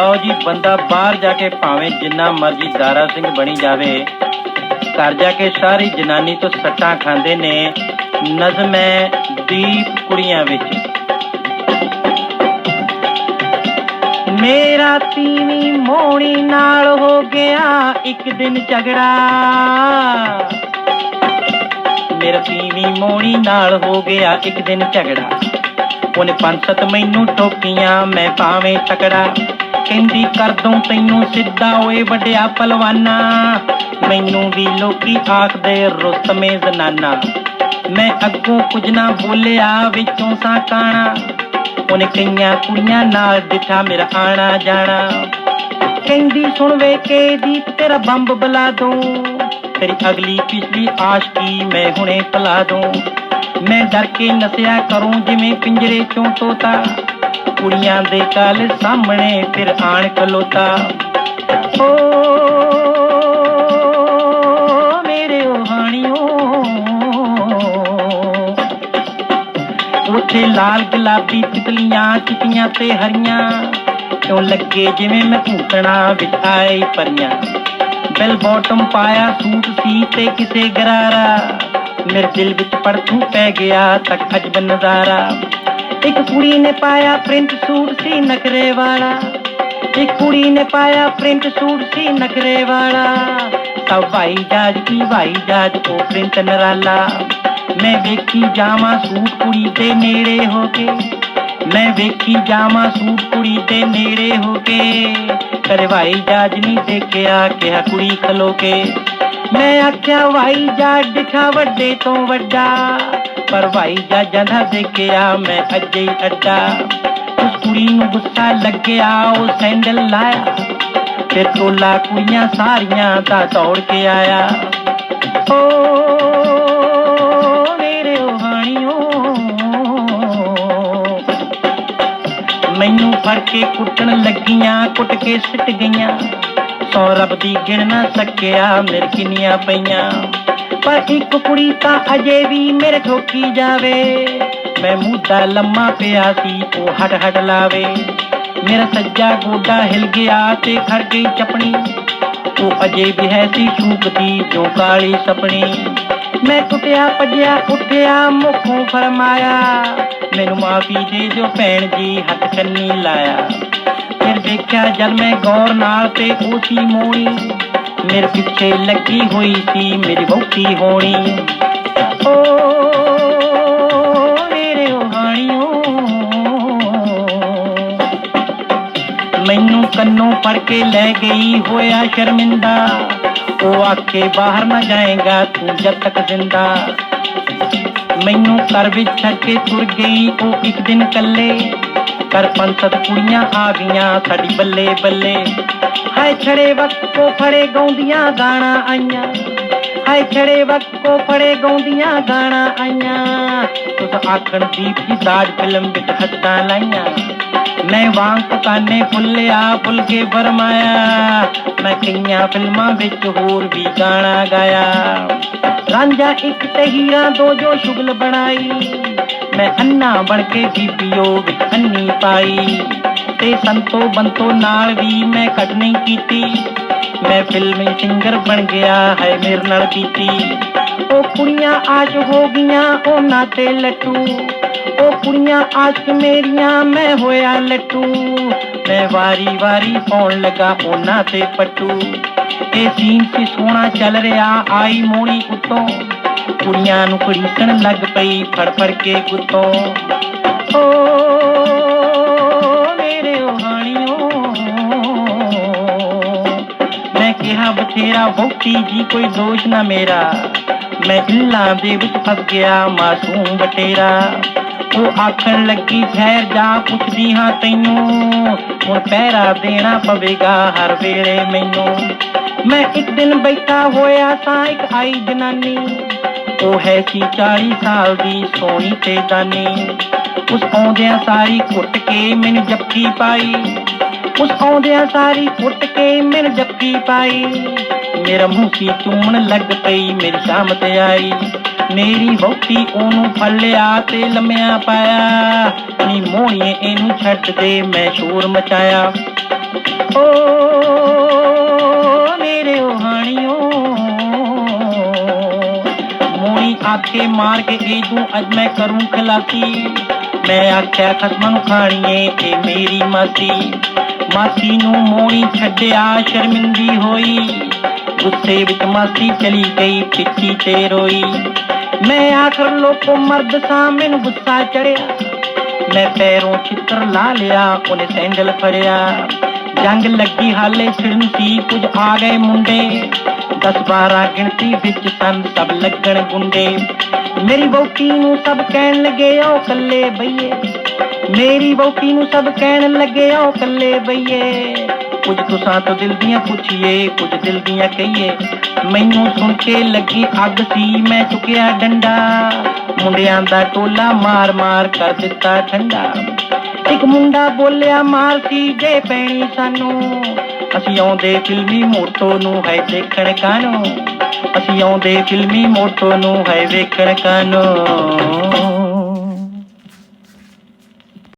ਲਓ ਜੀ, ਬੰਦਾ ਬਾਹਰ ਜਾ ਕੇ ਭਾਵੇਂ ਜਿੰਨਾ ਮਰਜ਼ੀ ਦਾਰਾ ਸਿੰਘ ਬਣੀ ਜਾਵੇ। ਘਰ ਜਾ ਕੇ ਸਾਰੀ ਜਨਾਨੀ ਤੋਂ ਸੱਟਾਂ ਖਾਂਦੇ ਨੇ। ਨਜ਼ਮ ਹੈ ਦੀਪ ਕੁੜੀਆਂ ਵਿੱਚ। ਮੇਰਾ ਤੀਵੀਂ ਮੋਣੀ ਨਾਲ ਹੋ ਗਿਆ ਇੱਕ ਦਿਨ ਝਗੜਾ। ਮੇਰਾ ਤੀਵੀਂ ਮੋਣੀ ਨਾਲ ਹੋ ਗਿਆ ਇੱਕ ਦਿਨ ਝਗੜਾ। ਉਹਨੇ ਪੰਜ ਸੱਤ ਮੈਨੂੰ ਟੋਕੀਆਂ, ਮੈਂ ਭਾਵੇਂ ਤਕੜਾ। ਕਹਿੰਦੀ ਕਰ ਦੂੰ ਤੈਨੂੰ ਸਿੱਧਾ ਓਏ ਵੱਡਿਆ ਪਲਵਾਨਾ ਮੈਨੂੰ ਵੀ ਲੋਕੀ ਆਖਦੇ ਰੁਸਤਮੇ ਜ਼ਨਾਨਾ। ਮੈਂ ਅੱਗੋਂ ਕੁਝ ਨਾ ਬੋਲਿਆ, ਵਿੱਚੋਂ ਸਾਂ ਕਾਣਾ। ਉਹਨੇ ਕਈਆਂ ਕੁੜੀਆਂ ਨਾਲ ਦਿੱਠਾ ਮੇਰਾ ਆਣਾ ਜਾਣਾ। ਕਹਿੰਦੀ, ਸੁਣ ਵੇ ਕੇ ਦੀਪ ਤੇਰਾ ਬੰਬ ਬਲਾ ਦੂੰ। ਤੇਰੀ ਅਗਲੀ ਪਿਛਲੀ ਆਸ਼ਕੀ ਮੈਂ ਹੁਣੇ ਪਲਾ ਦੂੰ। ਮੈਂ ਡਰ ਕੇ ਨਸਿਆ ਕਰੂੰ, ਜਿਵੇਂ ਪਿੰਜਰੇ ਚੋਂ ਤੋਤਾ। ਕੁੜੀਆਂ ਦੇ ਕਾਲ ਸਾਹਮਣੇ ਫਿਰ ਆਣ ਖਲੋਤਾ। ਓ ਮੇਰੇ ਓਹਾਣੀਓ ਉੱਥੇ ਲਾਲ ਗੁਲਾਬੀ ਤਿਤਲੀਆਂ ਚਿੱਟੀਆਂ ਤੇ ਹਰੀਆਂ, ਕਿਉਂ ਲੱਗੇ ਜਿਵੇਂ ਮੈਂ ਭੂਤਣਾ ਵਿੱਚ ਆਈ ਪਰੀਆਂ। ਬੈਲ ਬਾਟਮ ਪਾਇਆ ਸੂਟ ਸੀ ਤੇ ਕਿਸੇ ਗਰਾਰਾ, ਮੇਰੇ ਦਿਲ ਵਿੱਚ ਪਰਥੂ ਪੈ ਗਿਆ ਤੱਕ ਅਜਬ ਨਜ਼ਾਰਾ। ਇੱਕ ਕੁੜੀ ਨੇ ਪਾਇਆ ਪ੍ਰਿੰਟ ਸੂਟ ਸੀ ਨਖਰੇ ਵਾਲਾ ਇੱਕ ਕੁੜੀ ਨੇ ਪਾਇਆ ਪ੍ਰਿੰਟ ਸੂਟ ਸੀ ਨਖਰੇ ਵਾਲਾ ਸਭ ਭਾਈ ਜਾਜ ਕੀ ਭਾਈ ਜਾਜ ਉਹ ਪ੍ਰਿੰਟ ਨਰਾਲਾ ਮੈਂ ਵੇਖੀ ਜਾਵਾਂ ਸੂਟ ਕੁੜੀ ਦੇ ਨੇੜੇ ਹੋ ਕੇ ਮੈਂ ਵੇਖੀ ਜਾਵਾਂ ਸੂਟ ਕੁੜੀ ਦੇ ਨੇੜੇ ਹੋ ਕੇ ਕਦੇ ਭਾਈ ਜਾਜ ਨਹੀਂ ਦੇਖਿਆ ਕਿਹਾ ਕੁੜੀ ਖਲੋ ਕੇ ਮੈਂ ਆਖਿਆ ਭਾਈ ਜਾਜ ਦਿਖਾ ਵੱਡੇ ਤੋਂ ਵੱਡਾ ਪਰ ਭਾਈ ਜਾਜਾਂ ਦਾ ਦੇਖਿਆ ਮੈਂ ਅੱਜੇ ਅੱਡਾ। ਉਸ ਕੁੜੀ ਨੂੰ ਗੁੱਸਾ ਲੱਗਿਆ, ਉਹ ਸੈਂਡਲ ਲਾਇਆ। ਤੇ ਟੋਲਾ ਕੁੜੀਆਂ ਸਾਰੀਆਂ ਦਾ ਦੌੜ ਕੇ ਆਇਆ। ਓ ਮੇਰੇ ਓਹਾਣੀਓ ਮੈਨੂੰ ਫੜ ਕੇ ਕੁੱਟਣ ਲੱਗੀਆਂ, ਕੁੱਟ ਕੇ ਸਿੱਟ ਗਈਆਂ। ਸੌ ਰੱਬ ਦੀ ਗਿਣ ਨਾ ਸਕਿਆ, ਮੇਰੇ ਕਿੰਨੀਆਂ ਪਈਆਂ। ਪਰ ਇੱਕ ਕੁੜੀ ਤਾਂ ਅਜੇ ਵੀ ਮੇਰੇ ਠੋਕੀ ਜਾਵੇ। ਮੈਂ ਮੁੱਦਾ ਲੰਮਾ ਪਿਆ ਸੀ, ਉਹ ਹਟ ਹਟ ਲਾਵੇ। ਮੇਰਾ ਸੱਜਾ ਗੋਡਾ ਹਿਲ ਗਿਆ ਤੇ ਖੜ ਗਈ ਚਪਣੀ। ਉਹ ਅਜੇ ਵੀ ਹੈ ਸੀ ਸ਼ੂਕਦੀ ਜੋ ਕਾਲੀ ਸਪਣੀ। ਮੈਂ ਟੁੱਟਿਆ, ਭੱਜਿਆ, ਉੱਠਿਆ, ਮੁਖੋਂ ਫਰਮਾਇਆ। ਮੈਨੂੰ ਮਾਫੀ ਦੇ ਜੋ ਭੈਣ ਜੀ, ਹੱਥ ਕੰਨੀ ਲਾਇਆ। ਫਿਰ ਦੇਖਿਆ ਜਦ ਮੈਂ ਗੌਰ ਨਾਲ ਤੇ ਉਹ ਮੋਣੀ ਮੇਰੇ ਪਿੱਛੇ ਲੱਗੀ ਹੋਈ ਸੀ, ਮੇਰੀ ਵਹੁਟੀ ਹੋਣੀ। ਓ ਮੇਰੇ ਓਹਾਣੀਓ ਮੈਨੂੰ ਕੰਨੋਂ ਫੜ ਕੇ ਲੈ ਗਈ ਹੋਇਆ ਸ਼ਰਮਿੰਦਾ। ਉਹ ਆਖੇ ਬਾਹਰ ਨਾ ਜਾਏਗਾ, ਤੂੰ ਜਦ ਤੱਕ ਜ਼ਿੰਦਾ ਮੈਨੂੰ ਘਰ ਵਿੱਚ ਛੱਡ ਕੇ ਤੁਰ ਗਈ, ਉਹ ਇੱਕ ਦਿਨ ਕੱਲੇ ਕਰ ਪੰਸਤ ਕੁੜੀਆਂ ਆ ਗਈਆਂ, ਸਾਡੀ ਬੱਲੇ ਬੱਲੇ। ਹਾਏ ਛੜੇ ਵਕਤ ਕੋ ਫੜੇ ਗਾਉਂਦੀਆਂ ਗਾਣਾ ਆਈਆਂ। ਹਾਏ ਛੜੇ ਵਕਤ ਕੋ ਫੜੇ ਗਾਉਂਦੀਆਂ ਗਾਣਾ ਆਈਆਂ। ਤੁਸ ਆਖਣ ਦੀਪ ਜੀ ਦਾਜ ਫਿਲਮ ਵਿੱਚ ਹੱਦਾਂ ਲਾਈਆਂ। ਮੈਂ ਵਾਂਗ ਪਕਾਨੇ ਫੁੱਲਿਆ ਫੁੱਲ ਕੇ ਫਰਮਾਇਆ ਮੈਂ ਕਈਆਂ ਫਿਲਮਾਂ ਵਿੱਚ ਹੋਰ ਵੀ ਗਾਣਾ ਗਾਇਆ ਰਾਂਝਾ ਇੱਕ ਤੇ ਹੀਰਾ ਦੋ ਜੋ ਸ਼ੁਗਲ ਬਣਾਈ ਮੈਂ ਅੰਨਾ ਬਣ ਕੇ ਜੀਪੀਓ ਵਿੱਚ ਅੰਨੀ ਪਾਈ ਤੇ ਸੰਤੋ ਬੰਤੋ ਨਾਲ ਵੀ ਮੈਂ ਕੱਟ ਨਹੀਂ ਕੀਤੀ ਮੈਂ ਫਿਲਮੀ ਸਿੰਗਰ ਬਣ ਗਿਆ ਹੈ ਮੇਰੇ ਨਾਲ ਬੀਤੀ ਉਹ ਕੁੜੀਆਂ ਆਸ਼ ਹੋ ਗਈਆਂ ਉਹਨਾਂ ਤੇ ਲੱਟੂ ਉਹ ਕੁੜੀਆਂ ਆਸ਼ਕ ਮੇਰੀਆਂ, ਮੈਂ ਹੋਇਆ ਲੱਟੂ। ਮੈਂ ਵਾਰੀ ਵਾਰੀ ਪਾਉਣ ਲੱਗਾ ਉਹਨਾਂ ਤੇ ਪੱਟੂ। ਇਹ ਸੀਨ ਸੀ ਸੋਹਣਾ ਚੱਲ ਰਿਹਾ, ਆਈ ਮੋਣੀ ਉੱਤੋਂ। ਕੁੜੀਆਂ ਨੂੰ ਘੜੀਸਣ ਲੱਗ ਪਈ ਫੜ ਫੜ ਕੇ ਗੁੱਤੋਂ। ਓ ਮੇਰੇ ਓਹਾਣੀਓ ਮੈਂ ਕਿਹਾ ਬਥੇਰਾ ਵਹੁਟੀ ਜੀ, ਕੋਈ ਦੋਸ਼ ਨਾ ਮੇਰਾ। ਮੈਂ ਇੱਲਾਂ ਦੇ ਵਿੱਚ ਫਸ ਗਿਆ, ਮਾਸੂਮ ਬਟੇਰਾ। ਉਹ ਆਖਣ ਲੱਗੀ, ਠਹਿਰ ਜਾ ਪੁੱਛਦੀ ਹਾਂ ਤੈਨੂੰ। ਹੁਣ ਪਹਿਰਾ ਦੇਣਾ ਪਵੇਗਾ ਹਰ ਵੇਲੇ ਮੈਨੂੰ। ਮੈਂ ਇੱਕ ਦਿਨ ਬੈਠਾ ਹੋਇਆ ਤਾਂ ਇੱਕ ਆਈ ਜਨਾਨੀ। ਉਹ ਹੈ ਸੀ 40 ਸਾਲ ਦੀ ਸੋਹਣੀ ਤੇ ਦਾਨੀ। ਉਸ ਆਉਂਦਿਆਂ ਸਾਰੀ ਕੁੱਟ ਕੇ ਮੈਨੂੰ ਜੱਫੀ ਪਾਈ। ਉਸ ਆਉਂਦਿਆਂ ਸਾਰੀ ਕੁੱਟ ਕੇ ਮੈਨੂੰ ਜੱਫੀ ਪਾਈ। ਮੇਰਾ ਮੂੰਹ ਸੀ ਚੂਮਣ ਲੱਗ ਪਈ, ਮੇਰੀ ਸ਼ਾਮ ਤੇ ਆਈ। ਮੇਰੀ ਵਹੁਟੀ ਉਹਨੂੰ ਫੜ ਤੇ ਲੰਮਿਆ ਪਾਇਆ। ਨੀ ਮੋਹਣੀਏ ਇਹਨੂੰ ਛੱਡ ਦੇ, ਮੈਂ ਸ਼ੋਰ ਮਚਾਇਆ। ਓ ਮੇਰੇ ਹਾਣੀਓ ਮੋਣੀ ਆਕੇ ਮਾਰ ਕੇ ਇਹ ਤੂੰ ਅੱਜ ਮੈਂ ਕਰੂੰ ਖਲਾਸੀ। ਮੈਂ ਆਖਿਆ ਖਸਮਾਂ ਨੂੰ ਖਾਣੀਏ, ਇਹ ਮੇਰੀ ਮਾਸੀ। ਮਾਸੀ ਨੂੰ ਮੋਣੀ ਛੱਡਿਆ ਸ਼ਰਮਿੰਦੀ ਹੋਈ। ਗੁੱਸੇ ਵਿੱਚ ਮਾਸੀ ਚਲੀ ਗਈ, ਪਿੱਛੀ ਤੇ ਰੋਈ। ਮੈਂ ਆਖਰ ਲੋਕੋ ਮਰਦ ਸਾਂ, ਮੈਨੂੰ ਗੁੱਸਾ ਚੜਿਆ। ਮੈਂ ਪੈਰੋਂ ਛਿੱਤਰ ਲਾ ਲਿਆ, ਉਹਨੇ ਸੈਂਡਲ ਫੜਿਆ। ਜੰਗ ਲੱਗੀ ਹਾਲੇ ਛਿੜਨ ਸੀ ਕੁਝ ਆ ਗਏ ਮੁੰਡੇ। 10 12 ਗਿਣਤੀ ਵਿੱਚ ਸਨ ਸਭ ਲੱਗਣ ਗੁੰਡੇ। ਮੇਰੀ ਵਹੁਟੀ ਨੂੰ ਸਭ ਕਹਿਣ ਲੱਗੇ ਉਹ ਕੱਲੇ ਬਈਏ। ਮੇਰੀ ਵਹੁਟੀ ਨੂੰ ਸਭ ਕਹਿਣ ਲੱਗੇ ਉਹ ਕੱਲੇ ਬਈਏ। ਕੁਝ ਤੁਸਾਂ ਤੋਂ ਦਿਲ ਦੀਆਂ ਪੁੱਛੀਏ ਕੁਝ ਦਿਲ ਦੀਆਂ ਕਹੀਏ। ਮੈਨੂੰ ਸੁਣ ਕੇ ਲੱਗੀ ਅੱਗ ਸੀ, ਮੈਂ ਚੁੱਕਿਆ ਡੰਡਾ। ਮੁੰਡਿਆਂ ਦਾ ਟੋਲਾ ਮਾਰ ਮਾਰ ਕਰ ਦਿੱਤਾ ਠੰਡਾ। ਇੱਕ ਮੁੰਡਾ ਬੋਲਿਆ, ਮਾਰ ਸੀ ਜੇ ਪੈਣੀ ਸਾਨੂੰ। ਅਸੀਂ ਆਉਂਦੇ ਫਿਲਮੀ ਮੋਟੋ ਨੂੰ ਹੈ ਦੇਖਣ ਕਾਨੂੰ ਅਸੀਂ ਆਉਂਦੇ ਫਿਲਮੀ ਮੋਟੋ ਨੂੰ ਹੈ ਵੇਖਣ ਕਾਨੂੰ